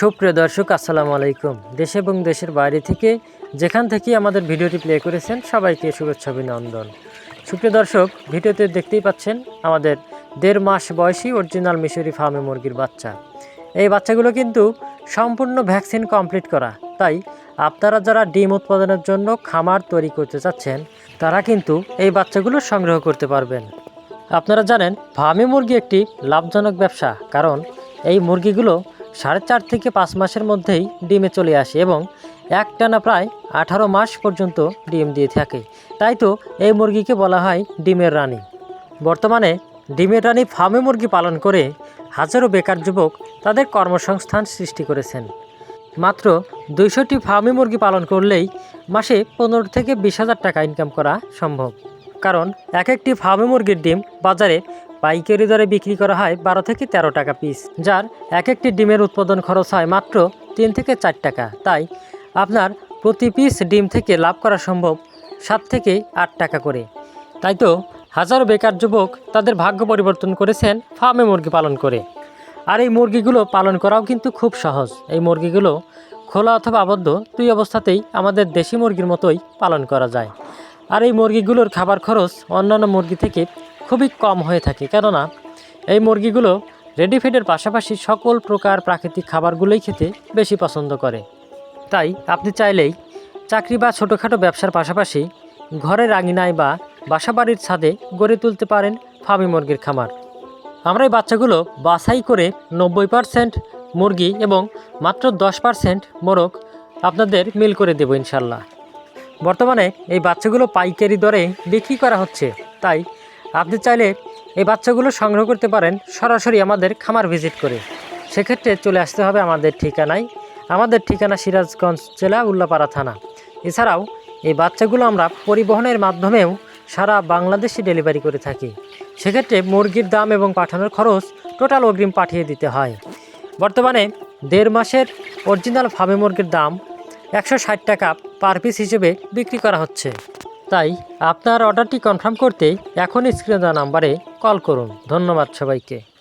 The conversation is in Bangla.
সুপ্রিয় দর্শক, আসসালামু আলাইকুম। দেশ এবং দেশের বাইরে থেকে যেখান থেকে আমাদের ভিডিওটি প্লে করেছেন, সবাইকে শুভেচ্ছা অভিনন্দন। সুপ্রিয় দর্শক, ভিডিওতে দেখতেই পাচ্ছেন আমাদের দেড় মাস বয়সী অরিজিনাল মিশরি ফার্মে মুরগির বাচ্চা। এই বাচ্চাগুলো কিন্তু সম্পূর্ণ ভ্যাকসিন কমপ্লিট করা তাই আপনারা যারা ডিম উৎপাদনের জন্য খামার তৈরি করতে চাচ্ছেন, তারা কিন্তু এই বাচ্চাগুলো সংগ্রহ করতে পারবেন। আপনারা জানেন, ফার্মি মুরগি একটি লাভজনক ব্যবসা, কারণ এই মুরগিগুলো সাড়ে চার থেকে পাঁচ মাসের মধ্যেই ডিমে চলে আসে এবং একটানা প্রায় আঠারো মাস পর্যন্ত ডিম দিয়ে থাকে। তাই তো এই মুরগিকে বলা হয় ডিমের রানী। বর্তমানে ডিমের রানী ফার্মে মুরগি পালন করে হাজারো বেকার যুবক তাদের কর্মসংস্থান সৃষ্টি করেছেন। মাত্র দুইশোটি ফার্মি মুরগি পালন করলেই মাসে পনেরো থেকে বিশ হাজার টাকা ইনকাম করা সম্ভব। কারণ এক একটি ফার্মি মুরগির ডিম বাজারে পাইকারি দরে বিক্রি করা হয় বারো থেকে তেরো টাকা পিস যার এক একটি ডিমের উৎপাদন খরচ হয় মাত্র তিন থেকে চার টাকা। তাই আপনার প্রতি পিস ডিম থেকে লাভ করা সম্ভব সাত থেকে আট টাকা করে। তাই তো হাজারো বেকার যুবক তাদের ভাগ্য পরিবর্তন করেছেন ফার্মে মুরগি পালন করে। আর এই মুরগিগুলো পালন করাও কিন্তু খুব সহজ। এই মুরগিগুলো খোলা অথবা আবদ্ধ দুই অবস্থাতেই আমাদের দেশি মুরগির মতোই পালন করা যায়। আর এই মুরগিগুলোর খাবার খরচ অন্যান্য মুরগি থেকে খুবই কম হয়ে থাকে। কেননা এই মুরগিগুলো রেডি ফিডের পাশাপাশি সকল প্রকার প্রাকৃতিক খাবারগুলোই খেতে বেশি পছন্দ করে। তাই আপনি চাইলেই চাকরি বা ছোটোখাটো ব্যবসার পাশাপাশি ঘরের আঙিনায় বা বাসাবাড়ির ছাদে গড়ে তুলতে পারেন ফার্মি মুরগির খামার। আমরা এই বাচ্চাগুলো বাছাই করে নব্বই পারসেন্ট মুরগি এবং মাত্র দশ পারসেন্ট মোরগ আপনাদের মিল করে দেবো ইনশাল্লাহ। বর্তমানে এই বাচ্চাগুলো পাইকারি দরে বিক্রি করা হচ্ছে। তাই আপনি চাইলে এই বাচ্চাগুলো সংগ্রহ করতে পারেন সরাসরি আমাদের খামার ভিজিট করে। সেক্ষেত্রে চলে আসতে হবে আমাদের ঠিকানায়। আমাদের ঠিকানা সিরাজগঞ্জ জেলা উল্লাপাড়া থানা। এছাড়াও এই বাচ্চাগুলো আমরা পরিবহনের মাধ্যমেও সারা বাংলাদেশে ডেলিভারি করে থাকি। সেক্ষেত্রে মুরগির দাম এবং পাঠানোর খরচ টোটাল অগ্রিম পাঠিয়ে দিতে হয়। বর্তমানে দেড় মাসের অরিজিনাল ফার্মে মুরগির দাম একশো ষাট টাকা পার পিস হিসেবে বিক্রি করা হচ্ছে। তাই আপনার অর্ডারটি কনফার্ম করতে এখনই স্ক্রিনে দেওয়া নাম্বারে কল করুন। ধন্যবাদ সবাইকে।